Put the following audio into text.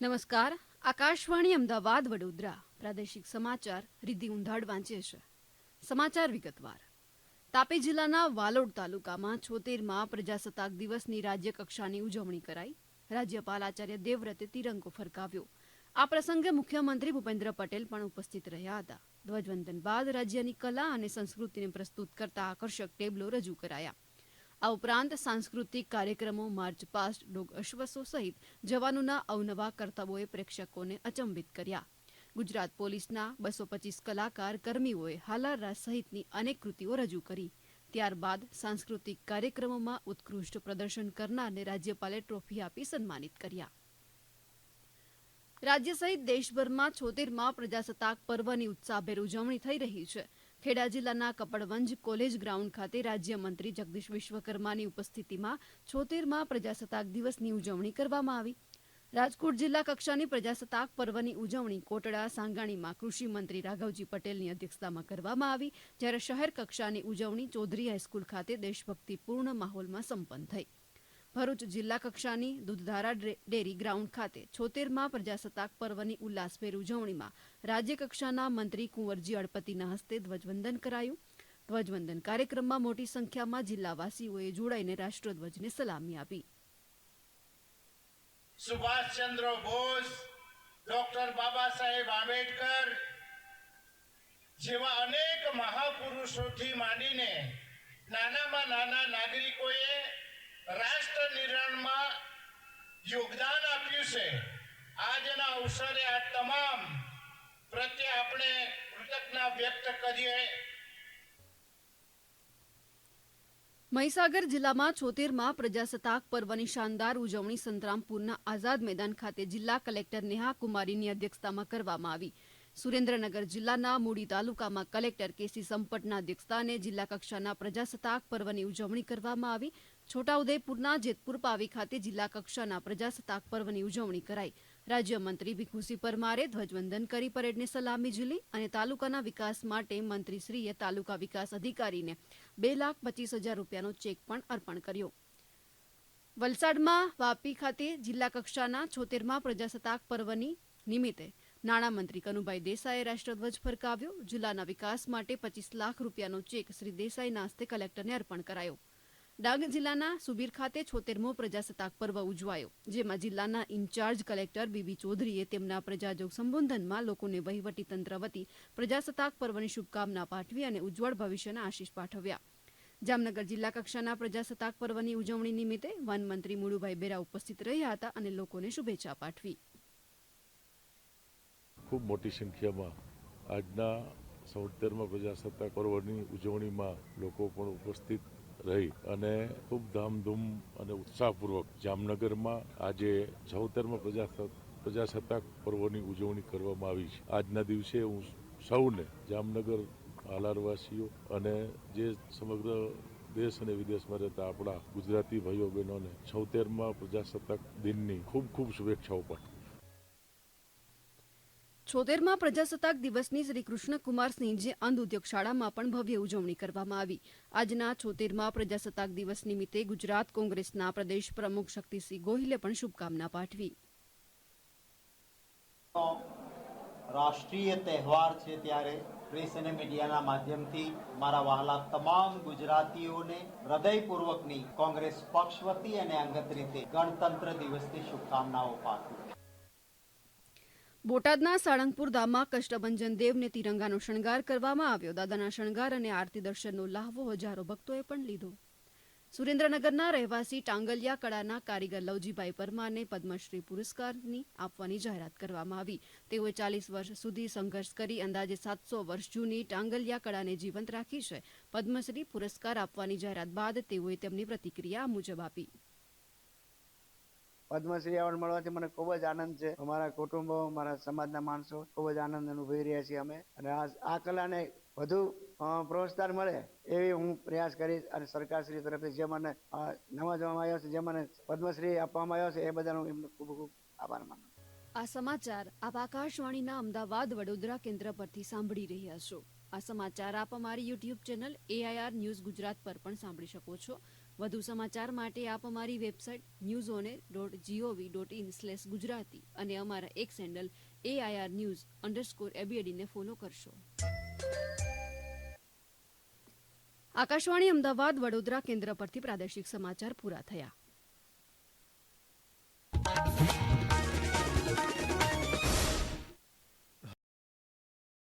નમસ્કાર. આકાશવાણી અમદાવાદ, વડોદરા. પ્રાદેશિક સમાચાર રિદ્ધિ ઉંધાડ વાંચે છે. સમાચાર વિગતવાર. તાપી જિલ્લાના વાલોડ તાલુકામાં છોતેરમાં પ્રજાસત્તાક દિવસની રાજ્ય કક્ષાની ઉજવણી કરાઈ. રાજ્યપાલ આચાર્ય દેવવ્રતે તિરંગો ફરકાવ્યો. આ પ્રસંગે મુખ્યમંત્રી ભૂપેન્દ્ર પટેલ પણ ઉપસ્થિત રહ્યા હતા. ધ્વજવંદન બાદ રાજ્યની કલા અને સંસ્કૃતિને પ્રસ્તુત કરતા આકર્ષક ટેબલો રજૂ કરાયા. આ ઉપરાંત સાંસ્કૃતિક કાર્યક્રમો, માર્ચ પાસ્ટ, ડોગ અશ્વસો સહિત જવાનોના અવનવા કરતબોએ પ્રેક્ષકોને અચંબિત કર્યા. ગુજરાત પોલીસના બસો પચીસ કલાકાર કર્મીઓએ હાલારા સહિતની અનેક કૃતિઓ રજૂ કરી. ત્યારબાદ સાંસ્કૃતિક કાર્યક્રમોમાં ઉત્કૃષ્ટ પ્રદર્શન કરનારને રાજ્યપાલે ટ્રોફી આપી સન્માનિત કર્યા. રાજ્ય સહિત દેશભરમાં છોતેરમાં પ્રજાસત્તાક પર્વની ઉત્સાહભેર ઉજવણી થઈ રહી છે. ખેડા જિલ્લાના કપડવંજ કોલેજ ગ્રાઉન્ડ ખાતે રાજ્યમંત્રી જગદીશ વિશ્વકર્માની ઉપસ્થિતિમાં છોતેરમાં પ્રજાસત્તાક દિવસની ઉજવણી કરવામાં આવી. રાજકોટ જિલ્લા કક્ષાની પ્રજાસત્તાક પર્વની ઉજવણી કોટડા સાંગાણીમાં કૃષિમંત્રી રાઘવજી પટેલની અધ્યક્ષતામાં કરવામાં આવી, જ્યારે શહેર કક્ષાની ઉજવણી ચૌધરી હાઈસ્કૂલ ખાતે દેશભક્તિપૂર્ણ માહોલમાં સંપન્ન થઈ. ભરૂચ જિલ્લા કક્ષાની દૂધધારા ડેરી ગ્રાઉન્ડ ખાતે છોતેરમાં પ્રજાસત્તાક પર્વની ઉલ્લાસભેર ઉજવણીમાં રાજ્યકક્ષાના મંત્રી કુંવરજી અડપતિના હસ્તે ધ્વજવંદન કરાયું. ધ્વજવંદન કાર્યક્રમમાં મોટી સંખ્યામાં જિલ્લાવાસીઓએ જોડાઈને રાષ્ટ્રધ્વજને સલામી આપી. સુભાષ ચંદ્ર બોઝ, ડોક્ટર બાબા સાહેબ આંબેડકર જેવા અનેક મહાપુરુષોથી માંડીને નાનામાં નાના નાગરિકોએ રાષ્ટ્ર નિર્માણમાં યોગદાન આપ્યું છે. આજના અવસરે આ તમામ પ્રત્યે આપણે કૃતજ્ઞતા વ્યક્ત કરીએ. મહીસાગર જિલ્લામાં છોતેરમાં પ્રજાસત્તાક પર્વની શાનદાર ઉજવણી સંતરામપુરના આઝાદ મેદાન ખાતે જિલ્લા કલેક્ટર નેહા કુમારીની અધ્યક્ષતામાં કરવામાં આવી. સુરેન્દ્રનગર જિલ્લાના મૂડી તાલુકામાં કલેક્ટર કેસી સંપટના અધ્યક્ષસ્થાને જિલ્લા કક્ષાના પ્રજાસત્તાક પર્વની ઉજવણી કરવામાં આવી. છોટાઉદેપુરના જેતપુર પાવી ખાતે જિલ્લા કક્ષાના પ્રજાસત્તાક પર્વની ઉજવણી કરાઈ. રાજ્યમંત્રી ભીખુસિંહ પરમારે ધ્વજવંદન કરી પરેડને સલામી ઝીલી અને તાલુકાના વિકાસ માટે મંત્રીશ્રીએ તાલુકા વિકાસ અધિકારીને બે લાખ પચીસ હજાર રૂપિયાનો ચેક પણ અર્પણ કર્યો. વલસાડમાં વાપી ખાતે જિલ્લા કક્ષાના છોતેરમા પ્રજાસત્તાક પર્વની નિમિત્તે નાણામંત્રી કનુભાઈ દેસાઈએ રાષ્ટ્રધ્વજ ફરકાવ્યો. જિલ્લાના વિકાસ માટે પચીસ લાખ રૂપિયાનો ચેક શ્રી દેસાઈના હસ્તે કલેક્ટરને અર્પણ કરાયો. ડાંગ જિલ્લાના સુબીર ખાતે છોતેરમો પ્રજાસત્તાક પર્વ ઉજવાયો, જેમાં જિલ્લાના ઇન્ચાર્જ કલેક્ટર બીબી ચૌધરીએ તેમના પ્રજાજોગ સંબોધનમાં લોકોને વહીવટી તંત્ર વતી પ્રજાસત્તાક પર્વની શુભકામના પાઠવી અને ઉજ્જવળ ભવિષ્યના આશીષ પાઠવ્યા. જામનગર જિલ્લા કક્ષાના પ્રજાસત્તાક પર્વની ઉજવણી નિમિત્તે વનમંત્રી મુળુભાઈ બેરા ઉપસ્થિત રહ્યા હતા અને લોકોને શુભેચ્છા પાઠવી. ખૂબ મોટી સંખ્યામાં આજના સૌતેરમાં પ્રજાસત્તાક પર્વની ઉજવણીમાં લોકો પણ ઉપસ્થિત રહી અને ખૂબ ધામધૂમ અને ઉત્સાહપૂર્વક જામનગરમાં આજે ચૌતેરમાં પ્રજાસત્તાક પ્રજાસત્તાક પર્વની ઉજવણી કરવામાં આવી છે. આજના દિવસે હું સૌને જામનગર આલારવાસીઓ અને જે સમગ્ર દેશ અને વિદેશમાં રહેતા આપણા ગુજરાતી ભાઈઓ બહેનોને છોતેરમાં પ્રજાસત્તાક દિનની ખૂબ ખૂબ શુભેચ્છાઓ પાઠવું છોતેરમાં પ્રજાસત્તાક દિવસની શ્રી કૃષ્ણકુમાર સિંહજી અંધ ઉદ્યોગ શાળામાં પણ ભવ્ય ઉજવણી કરવામાં આવી. આજના છોતેરમાં પ્રજાસત્તાક દિવસ નિમિત્તે ગુજરાત કોંગ્રેસના પ્રદેશ પ્રમુખ શક્તિસિંહ ગોહિલે પણ શુભકામના પાઠવી. રાષ્ટ્રીય તહેવાર છે ત્યારે પ્રેસ અને મીડિયાના માધ્યમથી મારા વહાલા તમામ ગુજરાતીઓને હૃદયપૂર્વકની કોંગ્રેસ પક્ષ વતી અને અંગત રીતે ગણતંત્ર દિવસની શુભકામનાઓ પાઠવું બોટાદના સાળંગપુર ધામમાં કષ્ટભંજન દેવને તિરંગાનો શણગાર કરવામાં આવ્યો. દાદાના શણગાર અને આરતી દર્શનનો લાહવો હજારો ભક્તોએ પણ લીધો. સુરેન્દ્રનગરના રહેવાસી ટાંગલિયા કળાના કારીગર લવજીભાઈ પરમારને પદ્મશ્રી પુરસ્કારની આપવાની જાહેરાત કરવામાં આવી. તેઓએ ચાલીસ વર્ષ સુધી સંઘર્ષ કરી અંદાજે સાતસો વર્ષ જૂની ટાંગલિયા કળાને જીવંત રાખી છે. પદ્મશ્રી પુરસ્કાર આપવાની જાહેરાત બાદ તેઓએ તેમની પ્રતિક્રિયા મુજબ આપી. પદ્મશ્રી એવોર્ડ મળવાથી મને ખૂબ જ આનંદ છે. અમારા કુટુંબો, અમારા સમાજના માણસો ખૂબ જ આનંદ અનુભવી રહ્યા છીએ અમે. અને આ કલાને વધુ પ્રોત્સાહન મળે એવી હું પ્રયાસ કરીશ અને સરકારશ્રી તરફથી જે મને નવાજવામાં આવ્યો છે, જે મને પદ્મશ્રી આપવામાં આવ્યો છે, એ બદલ એમનો ખૂબ ખૂબ આભાર માનું આ સમાચાર આપ આકાશવાણીના અમદાવાદ વડોદરા કેન્દ્ર પરથી સાંભળી રહ્યા છો. આ સમાચાર આપ અમારી YouTube channel AIR news Gujarat પર પણ સાંભળી શકો છો. વધુ સમાચાર માટે આપ અમારી website news one dot gov dot in slash Gujarati અને અમારા એક સેન્ડલ એઆઈઆર ન્યૂઝ અંડરસ્કોર એબીએડીને ફોલો કરશો. આકાશવાણી અમદાવાદ વડોદરા કેન્દ્ર પરથી પ્રાદેશિક સમાચાર પૂરા થયા.